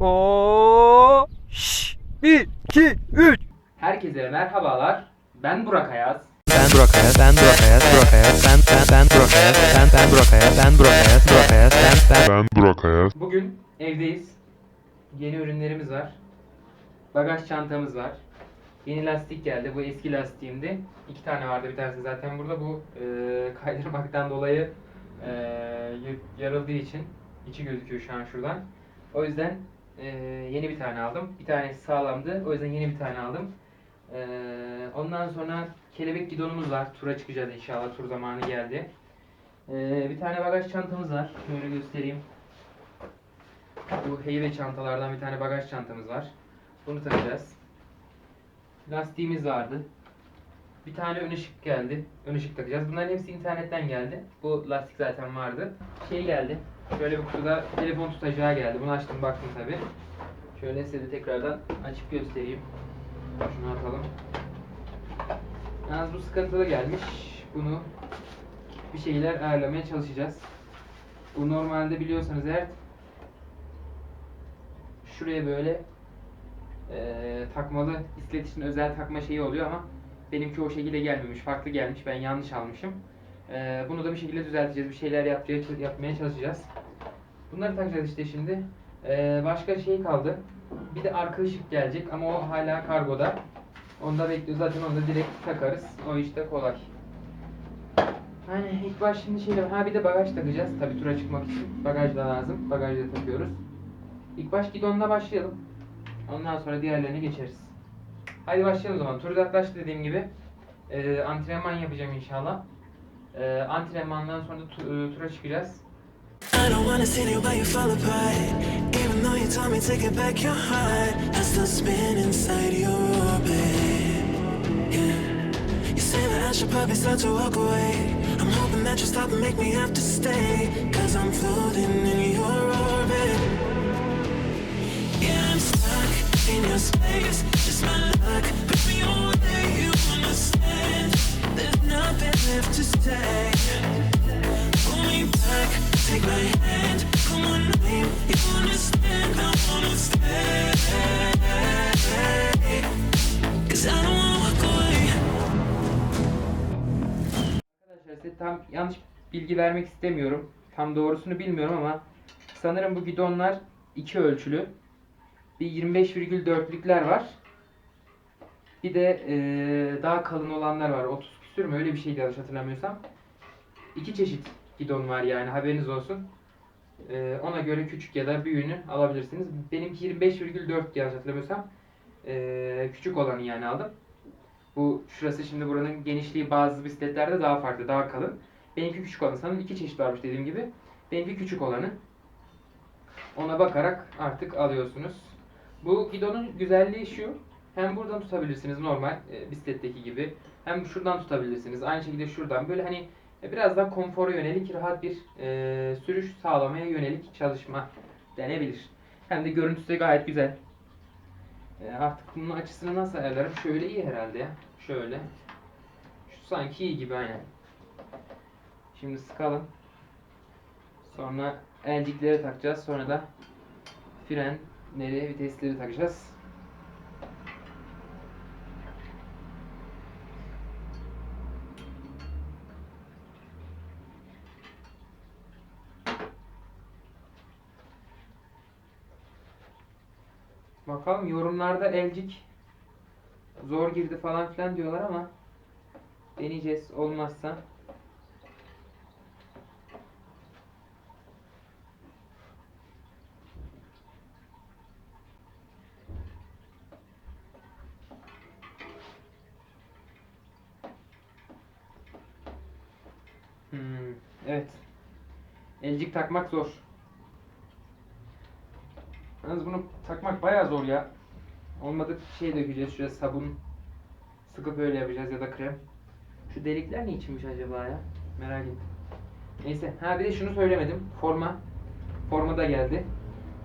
Oo. Şş. Bir, iki, üç. Herkese merhabalar. Ben Burak Ayaz. Ben Burak Ayaz, ben Burak Ayaz, Burak Ayaz, ben ben ben Burak Ayaz, ben ben Burak Ayaz, ben Burak Ayaz, Burak Ayaz, ben ben Ben Burak Ayaz. Bugün evdeyiz. Yeni ürünlerimiz var. Bagaj çantamız var. Yeni lastik geldi. Bu eski lastiğimdi. İki tane vardı. Bir tanesi zaten burada. Bu e, kaydırmaktan dolayı e, yarıldığı için içi gözüküyor şu an şuradan. O yüzden e, yeni bir tane aldım. Bir tanesi sağlamdı. O yüzden yeni bir tane aldım. E, ondan sonra kelebek gidonumuz var. Tura çıkacağız inşallah. Tur zamanı geldi. E, bir tane bagaj çantamız var. Şöyle göstereyim. Bu heybe çantalardan bir tane bagaj çantamız var. Bunu takacağız. Lastiğimiz vardı. Bir tane ön ışık geldi. Ön ışık takacağız. Bunların hepsi internetten geldi. Bu lastik zaten vardı. Şey geldi. Şöyle bir kutuda telefon tutacağı geldi. Bunu açtım baktım tabi. Şöyle size tekrardan açıp göstereyim. Şunu atalım. Yalnız bu sıkıntılı gelmiş. Bunu bir şeyler ayarlamaya çalışacağız. Bu normalde biliyorsanız eğer şuraya böyle eee, takmalı bisiklet için özel takma şeyi oluyor ama benimki o şekilde gelmemiş. Farklı gelmiş. Ben yanlış almışım. Eee, bunu da bir şekilde düzelteceğiz. Bir şeyler yapmaya, yapmaya çalışacağız. Bunları takacağız işte şimdi. Eee, başka şey kaldı. Bir de arka ışık gelecek ama o hala kargoda. Onu da bekliyoruz. Zaten onu da direkt takarız. O işte kolay. Hani ilk baş şimdi şey ha bir de bagaj takacağız. Tabii tura çıkmak için bagaj da lazım. Bagajı da takıyoruz. İlk baş gidonla başlayalım. Ondan sonra diğerlerine geçeriz. Haydi başlayalım o zaman. Tur yaklaştı dediğim gibi. Ee, antrenman yapacağım inşallah. I don't wanna see you, but you fall apart. Even though you told me to get back your heart, I still spin inside your orbit. Yeah. You say that I should probably start to walk away. I'm hoping that you'll stop and make me have to stay. Cause I'm floating in your tam yanlış bilgi vermek istemiyorum. Tam doğrusunu bilmiyorum ama sanırım bu gidonlar iki ölçülü. Bir 25,4'lükler var. Bir de eee, daha kalın olanlar var. 30 küsür mü öyle bir şeydi yanlış hatırlamıyorsam. İki çeşit gidon var yani haberiniz olsun. Eee, ona göre küçük ya da büyüğünü alabilirsiniz. Benimki 25,4 yanlış hatırlamıyorsam. Eee, küçük olanı yani aldım. Bu şurası şimdi buranın genişliği bazı bisikletlerde daha farklı, daha kalın. Benimki küçük olanı. Sanırım iki çeşit varmış dediğim gibi. Benimki küçük olanı. Ona bakarak artık alıyorsunuz. Bu gidonun güzelliği şu. Hem buradan tutabilirsiniz normal e, bisikletteki gibi. Hem şuradan tutabilirsiniz. Aynı şekilde şuradan. Böyle hani e, biraz daha konfora yönelik rahat bir e, sürüş sağlamaya yönelik çalışma denebilir. Hem de görüntüsü de gayet güzel. E, artık bunun açısını nasıl ayarlarım? Şöyle iyi herhalde ya. Şöyle. Şu sanki iyi gibi aynen. Şimdi sıkalım. Sonra elcikleri takacağız. Sonra da frenleri, vitesleri takacağız. Bakalım yorumlarda elcik zor girdi falan filan diyorlar ama deneyeceğiz olmazsa Hmm, evet. Elcik takmak zor. Yalnız bunu takmak bayağı zor ya. Olmadı şey dökeceğiz şuraya sabun sıkıp öyle yapacağız ya da krem. Şu delikler ne içinmiş acaba ya? Merak ettim. Neyse. Ha bir de şunu söylemedim. Forma. Forma da geldi.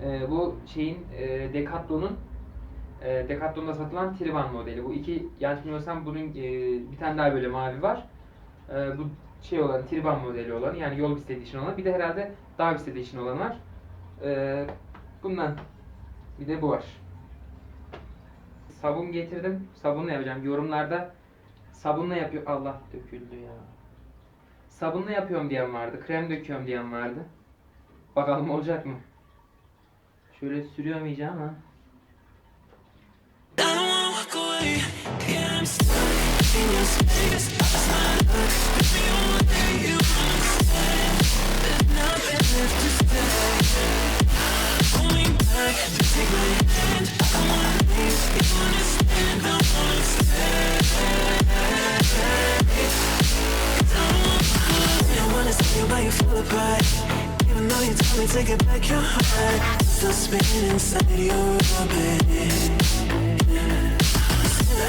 Ee, bu şeyin e, Decathlon'un e, Decathlon'da satılan Triban modeli. Bu iki yanlış bilmiyorsam bunun e, bir tane daha böyle mavi var. E, bu şey olan Triban modeli olan yani yol bisikleti için olan bir de herhalde dağ bisikleti için olan var. E, bundan Bir de bu var. Sabun getirdim. Sabunla yapacağım. Yorumlarda sabunla yapıyor. Allah döküldü ya. Sabunla yapıyorum diyen vardı. Krem döküyorum diyen vardı. Bakalım olacak mı? Şöyle sürüyorum iyice ama. Yeah, I'm stuck in your space. Though you told me to get back your heart, still spinning inside your orbit.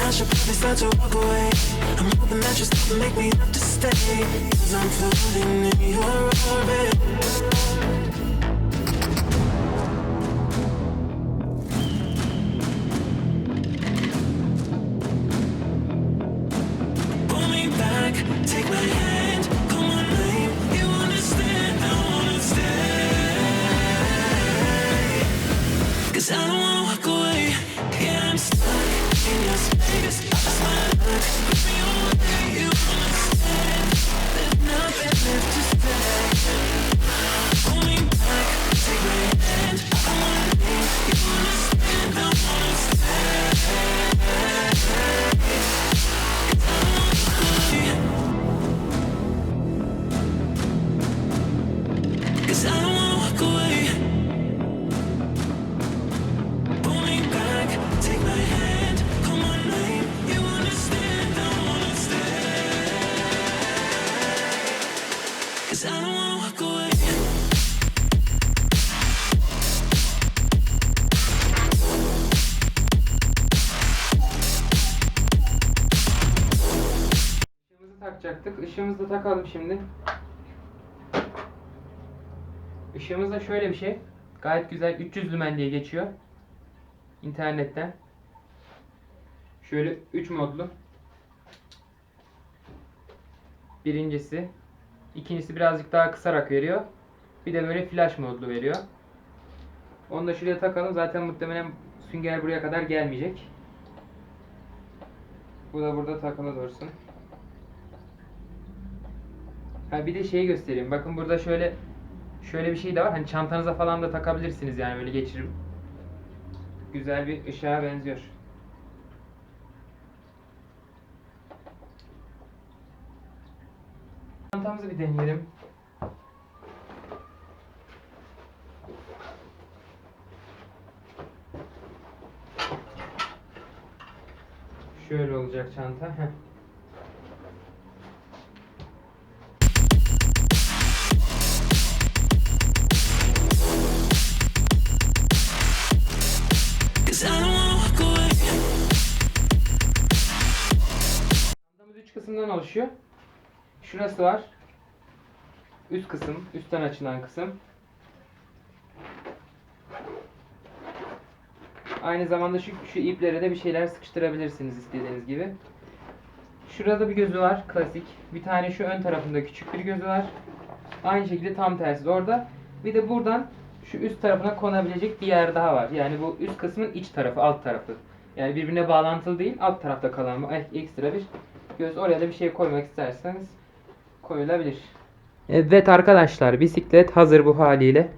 I should probably start to walk away. I'm hoping that you're still make me have to stay. Cause I'm floating in your orbit. Takacaktık. Işığımızı da takalım şimdi. Işığımız da şöyle bir şey. Gayet güzel 300 lümen diye geçiyor. İnternetten. Şöyle 3 modlu. Birincisi. ikincisi birazcık daha kısarak veriyor. Bir de böyle flash modlu veriyor. Onu da şuraya takalım. Zaten muhtemelen sünger buraya kadar gelmeyecek. Bu da burada takılı dursun. Ha bir de şeyi göstereyim. Bakın burada şöyle şöyle bir şey de var. Hani çantanıza falan da takabilirsiniz yani böyle geçirip. Güzel bir ışığa benziyor. Çantamızı bir deneyelim. Şöyle olacak çanta. Heh. Oluşuyor. Şurası var. Üst kısım, üstten açılan kısım. Aynı zamanda şu, şu iplere de bir şeyler sıkıştırabilirsiniz istediğiniz gibi. Şurada bir gözü var, klasik. Bir tane şu ön tarafında küçük bir gözü var. Aynı şekilde tam tersi orada. Bir de buradan şu üst tarafına konabilecek bir yer daha var. Yani bu üst kısmın iç tarafı, alt tarafı. Yani birbirine bağlantılı değil, alt tarafta kalan ekstra bir göz. Oraya da bir şey koymak isterseniz koyulabilir. Evet arkadaşlar, bisiklet hazır bu haliyle.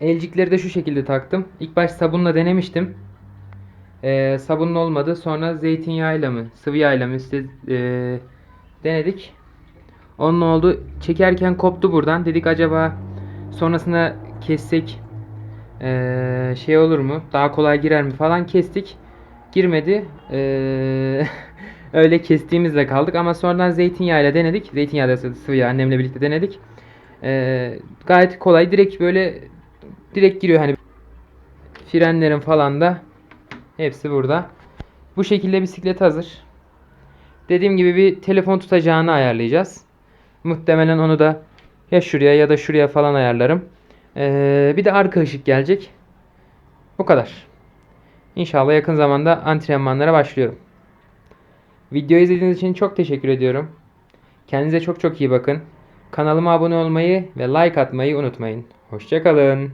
Elcikleri de şu şekilde taktım. İlk baş sabunla denemiştim. Ee, sabunlu olmadı. Sonra zeytinyağıyla mı, sıvı yağıyla mı işte ee, denedik. Onun oldu. Çekerken koptu buradan. Dedik acaba sonrasında kessek ee, şey olur mu? Daha kolay girer mi falan kestik. Girmedi. Ee, öyle kestiğimizle kaldık ama sonradan zeytinyağıyla denedik. Zeytinyağı da sıvı yağ annemle birlikte denedik. Ee, gayet kolay. Direkt böyle direkt giriyor hani frenlerin falan da hepsi burada. Bu şekilde bisiklet hazır. Dediğim gibi bir telefon tutacağını ayarlayacağız. Muhtemelen onu da ya şuraya ya da şuraya falan ayarlarım. Ee, bir de arka ışık gelecek. Bu kadar. İnşallah yakın zamanda antrenmanlara başlıyorum. Videoyu izlediğiniz için çok teşekkür ediyorum. Kendinize çok çok iyi bakın. Kanalıma abone olmayı ve like atmayı unutmayın. Hoşçakalın.